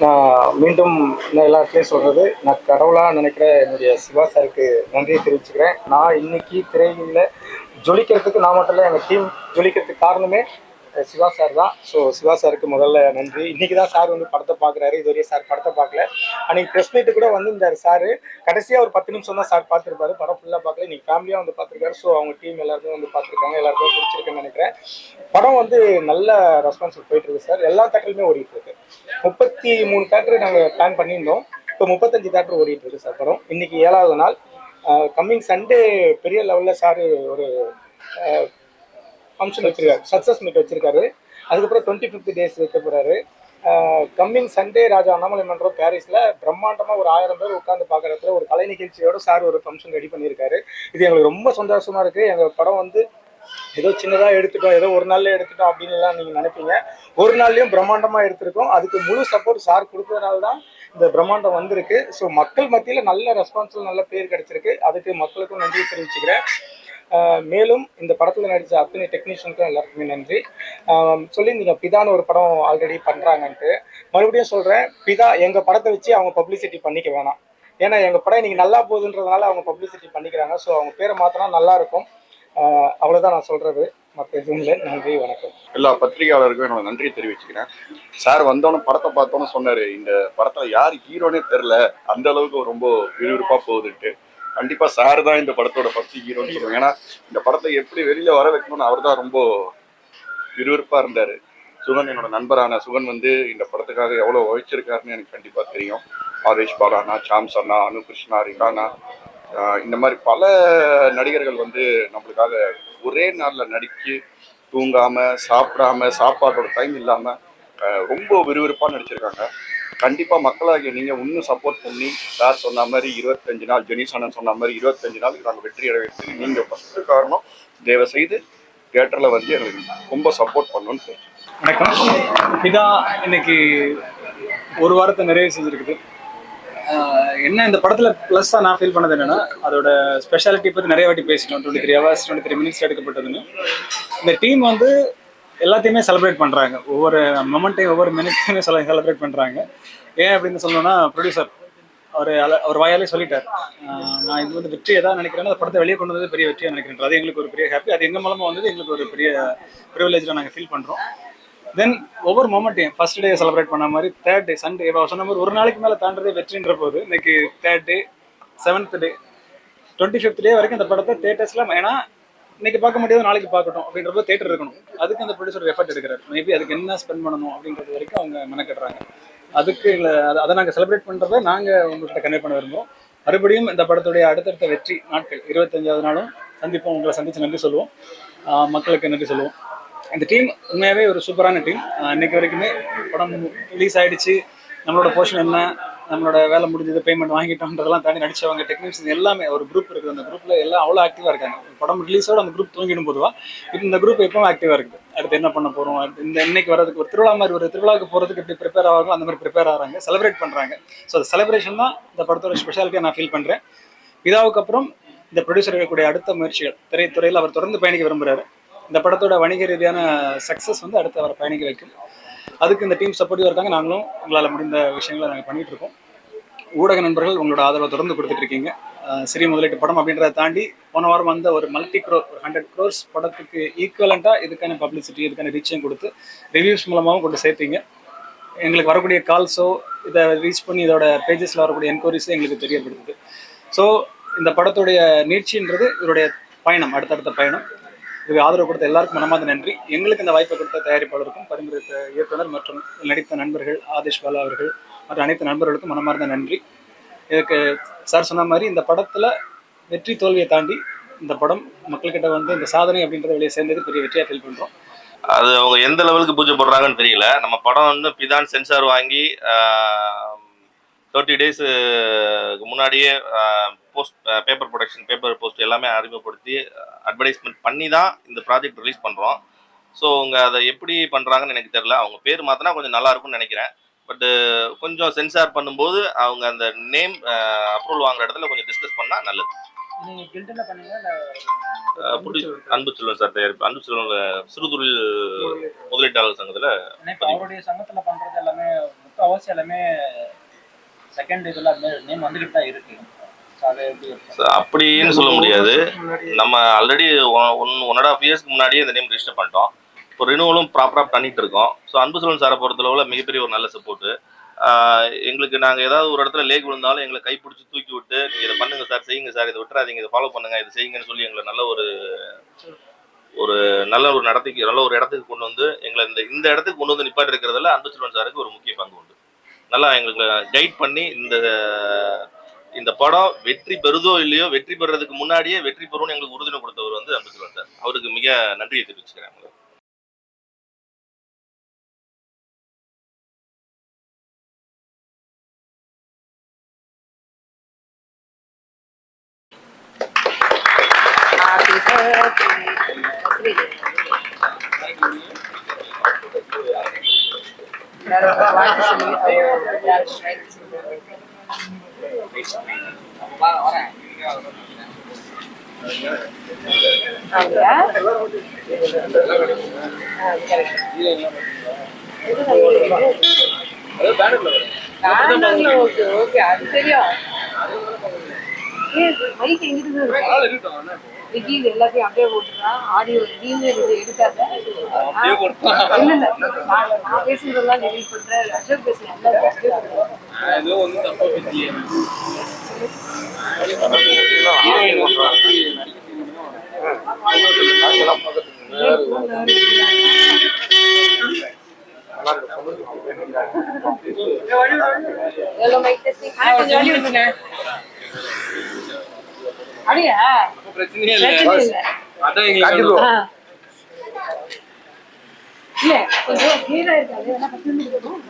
நான் மீண்டும் நான் எல்லா சொல்கிறது நான் கடவுளாக நினைக்கிற என்னுடைய சிவா சாருக்கு நன்றியை தெரிவிச்சுக்கிறேன். நான் இன்னைக்கு திரையில் ஜொலிக்கிறதுக்கு நான் மட்டும் இல்லை எங்கள் டீம் ஜொலிக்கிறதுக்கு காரணமே சிவா சார் தான். ஸோ சிவா சாருக்கு முதல்ல நன்றி. இன்னைக்கு தான் சார் வந்து படத்தை பார்க்குறாரு. இதுவரையும் சார் படத்தை பார்க்கல. அன்னைக்கு ப்ரெஸ் மீட்டு கூட வந்திருந்தார் சார். கடைசியாக ஒரு பத்து நிமிஷம் தான் சார் பார்த்துருப்பாரு. படம் ஃபுல்லாக பார்க்கல. இன்னைக்கு ஃபேமிலியாக வந்து பார்த்துருக்காரு. ஸோ அவங்க டீம் எல்லாருமே வந்து பார்த்துருக்காங்க. எல்லாருமே பிடிச்சிருக்குன்னு நினைக்கிறேன். படம் வந்து நல்ல ரெஸ்பான்ஸ் போயிட்டு இருக்கு சார். எல்லா தேட்டருமே ஓடிட்டு இருக்கு முப்பத்தி மூணு தேட்டர் நாங்கள் பிளான் பண்ணியிருந்தோம். இப்போ முப்பத்தஞ்சு தேட்டர் ஓடிட்டு இருக்கு சார் படம். இன்னைக்கு ஏழாவது நாள். கம்மிங் சண்டே பெரிய லெவலில் சார் ஒரு ஃபங்க்ஷன் வச்சிருக்காரு. சக்ஸஸ் மீட் வச்சிருக்காரு. அதுக்கப்புறம் டுவெண்ட்டி ஃபிஃப்த் டேஸ் வைக்க போறாரு. கம்மிங் சண்டே ராஜா அண்ணாமலை மன்றம் பாரிஸில் பிரம்மாண்டமாக ஒரு ஆயிரம் பேர் உட்காந்து பார்க்குறதுல ஒரு கலை நிகழ்ச்சியோட சார் ஒரு ஃபங்க்ஷன் ரெடி பண்ணியிருக்காரு. இது எங்களுக்கு ரொம்ப சந்தோஷமா இருக்கு. எங்கள் படம் வந்து ஏதோ சின்னதாக எடுத்துட்டோம் ஏதோ ஒரு நாள்ல எடுத்துட்டோம் அப்படின்னு எல்லாம் நீங்கள் நினைப்பீங்க. ஒரு நாள்லயும் பிரம்மாண்டமாக எடுத்திருக்கோம். அதுக்கு முழு சப்போர்ட் சார் கொடுத்ததுனால தான் இந்த பிரம்மாண்டம் வந்திருக்கு. ஸோ மக்கள் மத்தியில் நல்ல ரெஸ்பான்ஸ் நல்ல பேர் கிடைச்சிருக்கு. அதுக்கு மக்களுக்கும் நன்றி தெரிவிச்சுக்கிறேன். மேலும் இந்த படத்தில் நடித்த அத்தனை டெக்னீஷியனுக்கும் எல்லாருக்குமே நன்றி. சொல்லி சொல்லியிருந்தீங்க பிதான்னு ஒரு படம் ஆல்ரெடி பண்ணுறாங்கன்ட்டு மறுபடியும் சொல்கிறேன் பிதா எங்கள் படத்தை வச்சு அவங்க பப்ளிசிட்டி பண்ணிக்க வேணாம். ஏன்னா எங்கள் படம் நீங்கள் நல்லா போகுதுன்றதுனால அவங்க பப்ளிசிட்டி பண்ணிக்கிறாங்க. ஸோ அவங்க பேரை மாற்றினா நல்லாயிருக்கும் அவ்வளோதான் நான் சொல்கிறது மற்ற எதுவும் இல்லை. நன்றி வணக்கம். எல்லா பத்திரிகையாளருக்கும் என்னோட நன்றி தெரிவிச்சுக்கிறேன். சார் வந்தோன்னு படத்தை பார்த்தோன்னு சொன்னாரு. இந்த படத்துல யார் ஹீரோனே தெரில அந்த அளவுக்கு ரொம்ப விறுவிறுப்பா போகுதுன்ட்டு. கண்டிப்பா சார் தான் இந்த படத்தோட ஃபர்ஸ்ட் ஹீரோன்னு சொல்லுவேன் ஏன்னா இந்த படத்தை எப்படி வெளியில வர வைக்கணும்னு அவர் தான் ரொம்ப விறுவிறுப்பா இருந்தாரு. சுகன் என்னோட நண்பரான சுகன் வந்து இந்த படத்துக்காக எவ்வளவு உழைச்சிருக்காருன்னு எனக்கு கண்டிப்பா தெரியும். ஆவேஷ் பாலானா சாம்ஸ் அண்ணா அனு கிருஷ்ணா ரிகானா இந்த மாதிரி பல நடிகர்கள் வந்து நம்மளுக்காக ஒரே நாளில் நடிச்சு தூங்காம சாப்பிடாம சாப்பாட்டோட டைம் இல்லாம ரொம்ப விறுவிறுப்பாக நடிச்சிருக்காங்க. கண்டிப்பாக மக்களாகிய நீங்கள் இன்னும் சப்போர்ட் பண்ணி சார் சொன்ன மாதிரி இருபத்தஞ்சு நாள் ஜெனிஸ் அண்ணன் சொன்ன மாதிரி இருபத்தஞ்சு நாள் நாங்கள் வெற்றி அடைவதற்கு நீங்கள் ஃபஸ்ட்டு காரணம் தயவு செய்து தேட்டரில் வந்து எங்களுக்கு ரொம்ப சப்போர்ட் பண்ணணும்னு வணக்கம். இதான் இன்னைக்கு ஒரு வாரத்தை நிறைவு செஞ்சுருக்குது. என்ன இந்த படத்தில் ப்ளஸ்ஸாக நான் ஃபீல் பண்ணது என்னன்னா அதோட ஸ்பெஷாலிட்டி பற்றி நிறைய வாட்டி பேசிட்டோம். Twenty three hours twenty three minutes எடுக்கப்பட்டதுன்னு. இந்த டீம் வந்து எல்லாத்தையுமே செலிப்ரேட் பண்ணுறாங்க ஒவ்வொரு மொமெண்ட்டையும் ஒவ்வொரு மினிட்டையுமே சொல்ல செலிப்ரேட் பண்ணுறாங்க ஏன் அப்படின்னு சொல்லணும்னா ப்ரொடியூசர் அவர் அவர் வாயாலே சொல்லிட்டார். நான் இது வந்து வெற்றி எதாவது நினைக்கிறேன் அந்த படத்தை வெளியே கொண்டு வந்தது பெரிய வெற்றியாக நினைக்கிறேன் அது எங்களுக்கு ஒரு பெரிய ஹாப்பி அது எங்கள் மூலமாக வந்தது எங்களுக்கு ஒரு பெரிய ப்ரிவிலேஜாக நாங்கள் ஃபீல் பண்ணுறோம் தென் ஒவ்வொரு மொமெண்ட்டையும் ஃபர்ஸ்ட் டே செலிப்ரேட் பண்ண மாதிரி தேர்ட் டே சண்டே இப்போ சொன்ன மாதிரி ஒரு நாளைக்கு மேலே தாண்டதே வெற்றின்ற போது இன்னைக்கு third day seventh day twenty fifth day வரைக்கும் இந்த படத்தை தேட்டர்ஸ்லாம் ஏன்னா இன்னைக்கு பார்க்க முடியாது நாளைக்கு பார்க்கட்டும் அப்படின்றப்ப தேட்டர் இருக்கணும். அதுக்கு அந்த ப்ரொடியூசர் எஃபர்ட் எடுக்கிறார். மேபி அதுக்கு என்ன ஸ்பெண்ட் பண்ணணும் அப்படின்றது வரைக்கும் அவங்க மெனக்கட்டுறாங்க அதுக்கு இல்லை அதை- அதை நாங்கள் செலிப்ரேட் பண்ணுறத நாங்கள் உங்கள்கிட்ட கன்வே பண்ண விரும்புகிறோம் மறுபடியும் இந்த படத்துடைய அடுத்தடுத்த வெற்றி நாட்கள் இருபத்தஞ்சாவது நாளும் சந்திப்போம். உங்களை சந்தித்து நன்றி சொல்லுவோம். மக்களுக்கு நன்றி சொல்லுவோம். இந்த டீம் உண்மையாகவே ஒரு சூப்பரான டீம் இன்னைக்கு வரைக்குமே படம் ரிலீஸ் ஆகிடுச்சு நம்மளோட போர்ஷன் என்ன? நம்மளோட வேலை முடிஞ்சது பேமெண்ட் வாங்கிட்டோன்றதெல்லாம் தாண்டி நடிச்சவங்க டெக்னீஷியன் எல்லாமே ஒரு குரூப் இருக்குது. அந்த குரூப்ல எல்லாம் அவ்வளோ ஆக்டிவாக இருக்காங்க. படம் ரிலீஸோட அந்த குரூப் தூங்கிடும் பொதுவாக இப்போ இந்த குரூப் எப்பவும் ஆக்டிவாக இருக்குது. அடுத்து என்ன பண்ண போகிறோம் இந்த இன்னைக்கு வரதுக்கு ஒரு திருவிழா மாதிரி ஒரு திருவிழாவுக்கு போகிறதுக்கு எப்படி ப்ரிப்பேர் ஆகிறாங்க அந்த மாதிரி ப்ரிப்பேர் ஆகிறாங்க. செலிப்ரேட் பண்ணுறாங்க ஸோ அந்த செலிப்ரேஷன் தான் இந்த படத்தோட ஸ்பெஷாலிட்டியாக நான் ஃபீல் பண்ணுறேன் இதாவுக்கு அப்புறம் இந்த ப்ரொடியூசர் இருக்கக்கூடிய அடுத்த முயற்சிகள். திரைத்துறையில் அவர் தொடர்ந்து பயணிக்க விரும்புகிறாரு இந்த படத்தோட வணிக ரீதியான சக்ஸஸ் வந்து அடுத்து அவரை பயணிக்க வைக்கும். அதுக்கு இந்த டீம் சப்போர்ட்டிவாக இருக்காங்க. நாங்களும் எங்களால் முடிந்த விஷயங்களை நாங்கள் பண்ணிகிட்டு இருக்கோம். ஊடக நண்பர்கள் உங்களோட ஆதரவை தொடர்ந்து கொடுத்துட்டு இருக்கீங்க. சிறிய முதலீட்டு படம் அப்படின்றத தாண்டி போன வாரம் வந்த ஒரு மல்டி க்ரோ ஒரு ஹண்ட்ரட் க்ரோர்ஸ் படத்துக்கு ஈக்குவலண்ட்டாக இதுக்கான பப்ளிசிட்டி இதுக்கான ரீச்சையும் கொடுத்து ரிவ்யூஸ் மூலமாகவும் கொண்டு சேர்த்தீங்க. எங்களுக்கு வரக்கூடிய கால்ஸோ இதை ரீச் பண்ணி இதோட பேஜஸில் வரக்கூடிய என்கொயரிஸோ எங்களுக்கு தெரியப்படுத்துது. ஸோ இந்த படத்துடைய நீட்சின்றது இவருடைய பயணம் அடுத்தடுத்த பயணம். இதுக்கு ஆதரவு கொடுத்த எல்லாருக்கும் மனமாத நன்றி. எங்களுக்கு இந்த வாய்ப்பை கொடுத்த தயாரிப்பாளருக்கும் பரிந்துரைத்த இயக்குனர் மற்றும் நடித்த நண்பர்கள் ஆதேஷ் பாலா அவர்கள் மற்ற அனைத்து நண்பர்களுக்கும் மனமார்ந்த நன்றி. இதுக்கு சார் சொன்ன மாதிரி இந்த படத்தில் வெற்றி தோல்வியை தாண்டி இந்த படம் மக்கள்கிட்ட வந்து இந்த சாதனை அப்படின்றத வெளியே சேர்ந்தது பெரிய வெற்றியாக ஃபீல் பண்ணுறோம் அது அவங்க எந்த லெவலுக்கு பூஜை போடுறாங்கன்னு தெரியல. நம்ம படம் வந்து பிதான் சென்சார் வாங்கி தேர்ட்டி டேஸுக்கு முன்னாடியே post paper production paper post எல்லாமே அறிமுகப்படுத்தி அட்வர்டைஸ்மெண்ட் பண்ணி தான் இந்த ப்ராஜெக்ட் ரிலீஸ் பண்ணுறோம் ஸோ அவங்க அதை எப்படி பண்ணுறாங்கன்னு எனக்கு தெரியல. அவங்க பேர் மாற்றினா கொஞ்சம் நல்லா இருக்கும்னு நினைக்கிறேன். பட்டு கொஞ்சம் சென்சார் பண்ணும்போது அவங்க அந்த நேம் அப்ரூவல் வாங்குற இடத்துல கொஞ்சம் டிஸ்கஸ் பண்ணால் நல்லது. அன்பு செல்வன் சார் தயாரிப்பு அன்பு செல்வன் சிறுதொழில் முதலீட்டாளர். சங்கத்தில் அவருடைய சங்கத்தில் பண்ணுறது எல்லாமே முக்கால்வாசி எல்லாமே செகண்ட் இதில் நேம் வந்துக்கிட்டு தான் இருக்கு. அப்படின்னு சொல்ல முடியாது. நம்ம already one one and half இயர்ஸ்க்கு முன்னாடியே இந்த நேம் ரிஜிஸ்டர் பண்ணிட்டோம். இப்போ ரினுவலும் ப்ராப்பராக பண்ணிட்டு இருக்கோம். ஸோ அன்பு செல்வன் சாரை பொறுத்தளவில் மிகப்பெரிய ஒரு நல்ல சப்போர்ட்டு எங்களுக்கு நாங்கள் ஏதாவது ஒரு இடத்துல லேக் விழுந்தாலும் எங்களை கைப்பிடிச்சி தூக்கி விட்டு நீங்கள் இதை பண்ணுங்க சார் செய்யுங்க சார் இதை விட்டுறாதீங்க இதை ஃபாலோ பண்ணுங்க இதை செய்யுங்கன்னு சொல்லி எங்களை நல்ல ஒரு ஒரு நல்ல ஒரு நடத்தைக்கு நல்ல ஒரு இடத்துக்கு கொண்டு வந்து எங்களை இந்த இந்த இடத்துக்கு கொண்டு வந்து நிப்பாட்டி இருக்கிறதுல அன்பு செல்வன் சாருக்கு ஒரு முக்கிய பங்கு உண்டு. நல்லா எங்களுக்கு கைட் பண்ணி இந்த இந்த படம் வெற்றி பெறுதோ இல்லையோ வெற்றி பெறதுக்கு முன்னாடியே வெற்றி பெறும்னு எங்களுக்கு உறுதுணை கொடுத்தவர் வந்து செல்வன் சார். அவருக்கு மிக நன்றியை தெரிவிச்சுக்கிறேன் உங்களுக்கு. Happy ஓகே ஓகே அது தெரியும் மைக் எங்கிட்டு விக்கி இது எல்லாத்தையும் அப்படியே போட்டுறான் ஆடியோ எதையுமே இது எடுக்காத. இல்ல இல்ல. நான் நான் பேசுறதெல்லாம் டெலிட் பண்றேன். அசோக் பேசுறேன். எல்லாம் ஹலோ மைக் டெஸ்டிங் அப்படியா? பிரச்சனையே பிரச்சனை இல்ல. அதான் ஆ. இல்ல கொஞ்சம் கிளியரா இருக்காது வேணா பத்து நிமிஷம் அதான்.